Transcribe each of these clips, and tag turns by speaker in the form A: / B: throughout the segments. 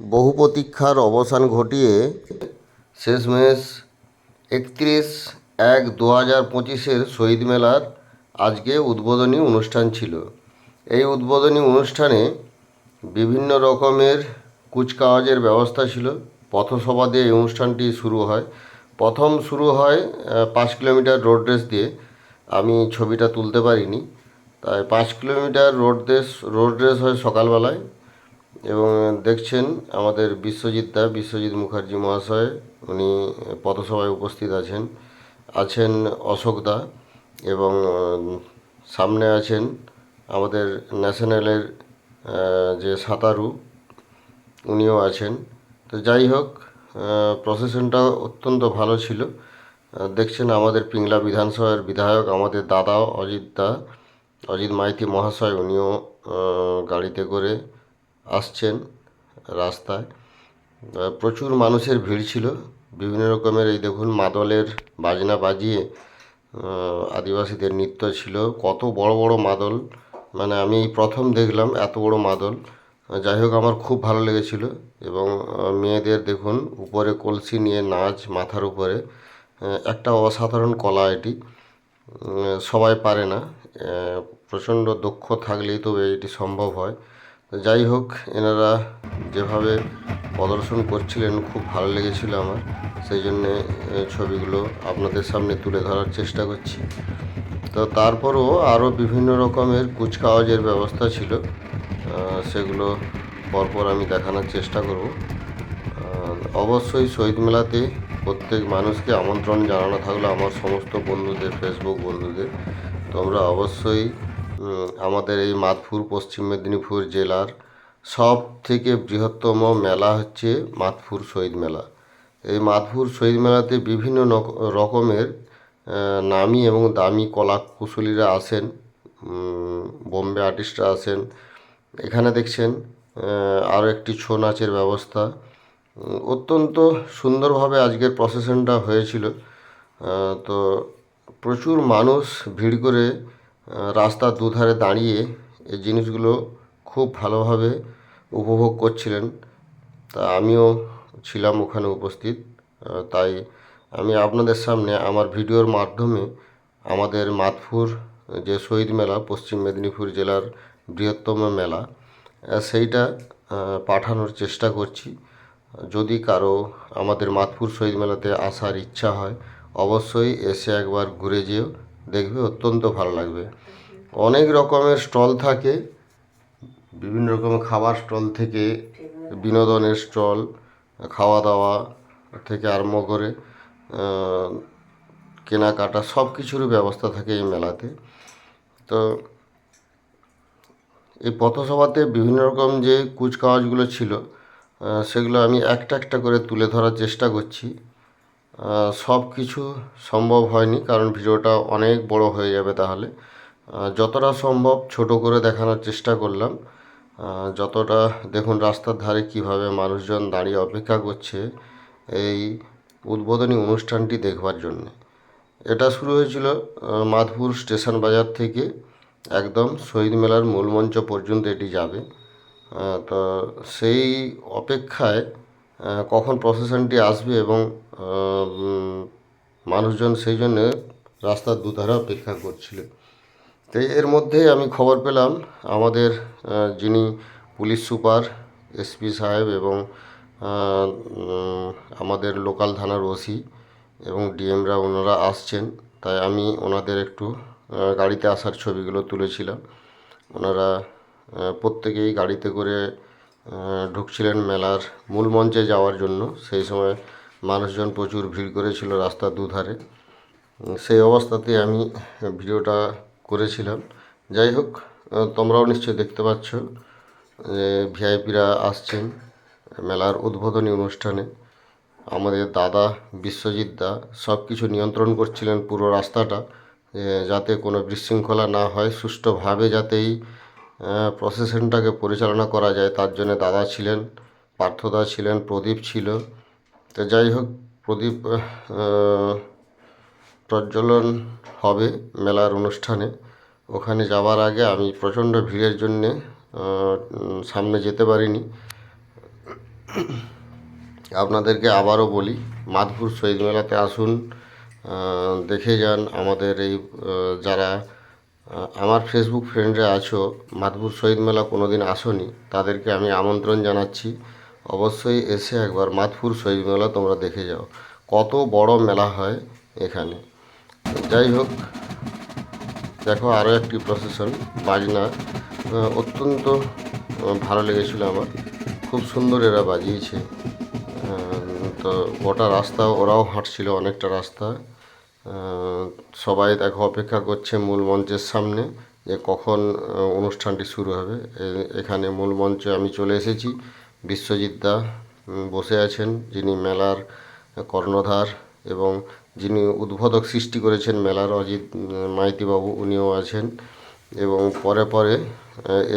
A: বহু প্রতীক্ষার অবসান ঘটিয়ে শেষমেশ একত্রিশ এক দু হাজার পঁচিশের শহীদ মেলার আজকে উদ্বোধনী অনুষ্ঠান ছিল। এই উদ্বোধনী অনুষ্ঠানে বিভিন্ন রকমের কুচকাওয়াজের ব্যবস্থা ছিল। পথসভা দিয়ে এই অনুষ্ঠানটি শুরু হয়। প্রথম শুরু হয় পাঁচ কিলোমিটার রোড রেস দিয়ে। আমি ছবিটা তুলতে পারিনি। তাই পাঁচ kilometre road race road race হয় সকালবেলায়। এবং দেখছেন আমাদের বিশ্বজিৎ দা, বিশ্বজিৎ মুখার্জি মহাশয়, উনি পথসভায় উপস্থিত আছেন। আছেন অশোক দা এবং সামনে আছেন আমাদের ন্যাশনালের যে সাঁতারু, উনিও আছেন। তো যাই হোক প্রসেশনটা অত্যন্ত ভালো ছিল। দেখছেন আমাদের পিংলা বিধানসভার বিধায়ক, আমাদের দাদা অজিত দা, অজিত মাইতি মহাশয়, উনিও গাড়িতে করে আসছেন রাস্তায়। প্রচুর মানুষের ভিড় ছিল। বিভিন্ন রকমের এই দেখুন মাদলের বাজনা বাজিয়ে আদিবাসীদের নৃত্য ছিল। কত বড় বড় মাদল। মানে আমি প্রথম দেখলাম এত বড় মাদল। যাই হোক, আমার খুব ভালো লেগেছিল এবং মেয়েদের দেখুন উপরে কলসি নিয়ে নাচ মাথার উপরে। একটা অসাধারণ কলা এটি। সবাই পারে না। প্রচণ্ড দক্ষ থাকলেই তো এটি সম্ভব হয়। যাই হোক, এনারা যেভাবে প্রদর্শন করছিলেন, খুব ভালো লেগেছিল আমার। সেই জন্যে ছবিগুলো আপনাদের সামনে তুলে ধরার চেষ্টা করছি। তো তারপরও আরও বিভিন্ন রকমের কুচকাওয়াজের ব্যবস্থা ছিল। সেগুলো পরপর আমি দেখানোর চেষ্টা করব। অবশ্যই শহীদ মেলাতে প্রত্যেক মানুষকে আমন্ত্রণ জানানো থাকল আমার সমস্ত বন্ধুদের ফেসবুক বন্ধুদের। তোমরা অবশ্যই আমাদের এই মাদপুর, পশ্চিম মেদিনীপুর জেলার সব থেকে বৃহত্তম মেলা হচ্ছে মাদপুর শহীদ মেলা। এই মাদপুর শহীদ মেলাতে বিভিন্ন রকমের নামি এবং দামি কলা কুশলীরা আসেন বোম্বে আর্টিস্টরা আসেন। এখানে দেখছেন আরও একটি ছৌ নাচের ব্যবস্থা। অত্যন্ত সুন্দরভাবে আজকের প্রসেশনটা হয়েছিল। তো প্রচুর মানুষ ভিড় করে রাস্তার দুধারে দাঁড়িয়ে এই জিনিসগুলো খুব ভালোভাবে উপভোগ করছিলেন। তা আমিও ছিলাম ওখানে উপস্থিত। তাই আমি আপনাদের সামনে আমার ভিডিওর মাধ্যমে আমাদের মাদপুর যে শহীদ মেলা, পশ্চিম মেদিনীপুর জেলার বৃহত্তম মেলা সেইটা পাঠানোর চেষ্টা করছি। যদি কারও আমাদের মাদপুর শহীদ মেলাতে আসার ইচ্ছা হয়, অবশ্যই এসে একবার ঘুরে যেও। দেখবে, অত্যন্ত ভালো লাগবে। অনেক রকমের স্টল থাকে, বিভিন্ন রকমের খাবার স্টল থেকে, বিনোদনের স্টল খাওয়া দাওয়া থেকে আরম্ভ করে কেনাকাটা সব কিছুরই ব্যবস্থা থাকে এই মেলাতে। তো এই পথসভাতে বিভিন্ন রকম যে কুচকাওয়াজগুলো ছিল সেগুলো আমি একটা একটা করে তুলে ধরার চেষ্টা করছি। সব কিছু সম্ভব হয়নি, কারণ ভিডিওটা অনেক বড় হয়ে যাবে তাহলে। যতটা সম্ভব ছোট করে দেখানোর চেষ্টা করলাম। যতটা, দেখুন, রাস্তার ধারে কীভাবে মানুষজন দাঁড়িয়ে অপেক্ষা করছে এই উদ্বোধনী অনুষ্ঠানটি দেখবার জন্য। এটা শুরু হয়েছিল মাধপুর স্টেশন বাজার থেকে একদম শহীদ মেলার মূল মঞ্চ পর্যন্ত এটি যাবে। তো সেই অপেক্ষায় কখন প্রসেশনটি আসবে এবং মানুষজন সেই জন্য রাস্তার দুধারে অপেক্ষা করছিল তো এর মধ্যে আমি খবর পেলাম, আমাদের যিনি পুলিশ সুপার, এসপি সাহেব এবং আমাদের লোকাল থানার ওসি এবং ডিএমরা ওনারা আসছেন। তাই আমি ওনাদের একটু গাড়িতে আসার ছবিগুলো তুলেছিলাম। ওনারা প্রত্যেকেই গাড়িতে করে ঢুকছিলেন মেলার মূল মঞ্চে যাওয়ার জন্য। সেই সময় মানুষজন প্রচুর ভিড় করেছিল রাস্তার দুধারে। সেই অবস্থাতে আমি ভিডিওটা করেছিলাম। যাই হোক তোমরাও নিশ্চয়ই দেখতে পাচ্ছ যে ভিআইপিরা আসছেন মেলার উদ্বোধনী অনুষ্ঠানে। আমাদের দাদা বিশ্বজিৎ দা সব কিছু নিয়ন্ত্রণ করছিলেন পুরো রাস্তাটা যাতে কোনো বিশৃঙ্খলা না হয়, সুষ্ঠুভাবে যাতে এই প্রসেশনটাকে পরিচালনা করা যায়। তার জন্য দাদা ছিলেন, পার্থদা ছিলেন, প্রদীপ ছিল। তো যাই হোক, প্রদীপ প্রজ্বলন হবে মেলার অনুষ্ঠানে। ওখানে যাওয়ার আগে আমি প্রচণ্ড ভিড়ের জন্যে সামনে যেতে পারিনি। আপনাদেরকে আবারও বলি মাধপুর শহীদ মেলাতে আসুন দেখে যান আমাদের এই যারা আমার ফেসবুক ফ্রেন্ডরা আছো মাধপুর শহীদ মেলা কোনো দিন আসনি, তাদেরকে আমি আমন্ত্রণ জানাচ্ছি। অবশ্যই এসে একবার মাধপুর শহীদ মেলা তোমরা দেখে যাও। কত বড় মেলা হয় এখানে। যাই হোক, দেখো আরও একটি প্রসেশন বাজনা। অত্যন্ত ভালো লেগেছিল আমার। খুব সুন্দর এরা বাজিয়েছে। তো গোটা রাস্তা, ওরাও হাঁটছিল অনেকটা রাস্তা। সবাই দেখো অপেক্ষা করছে মূল মঞ্চের সামনে যে কখন অনুষ্ঠানটি শুরু হবে। এখানে মূল মঞ্চে আমি চলে এসেছি। বিশ্বজিৎ দা বসে আছেন, যিনি মেলার কর্ণধার এবং যিনি উদ্বোধক সৃষ্টি করেছেন মেলার, অজিত মাইতিবাবু উনিও আছেন। এবং পরে পরে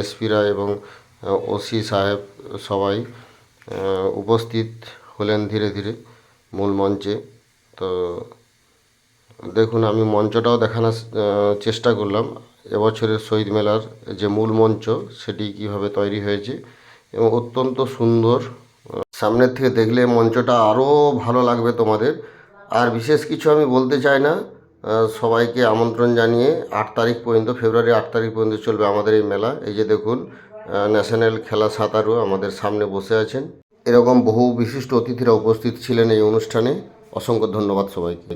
A: এসপিরা এবং ওসি সাহেব সবাই উপস্থিত হলেন ধীরে ধীরে মূল মঞ্চে। তো দেখুন, আমি মঞ্চটাও দেখানোর চেষ্টা করলাম। এবছরের শহীদ মেলার যে মূল মঞ্চ, সেটি কীভাবে তৈরি হয়েছে এবং অত্যন্ত সুন্দর। সামনের থেকে দেখলে মঞ্চটা আরও ভালো লাগবে তোমাদের। আর বিশেষ কিছু আমি বলতে চাই না সবাইকে আমন্ত্রণ জানিয়ে আট তারিখ পর্যন্ত, ফেব্রুয়ারি আট তারিখ পর্যন্ত চলবে আমাদের এই মেলা। এই যে দেখুন ন্যাশনাল খেলা সাঁতারু আমাদের সামনে বসে আছেন। এরকম বহু বিশিষ্ট অতিথিরা উপস্থিত ছিলেন এই অনুষ্ঠানে। অসংখ্য ধন্যবাদ সবাইকে।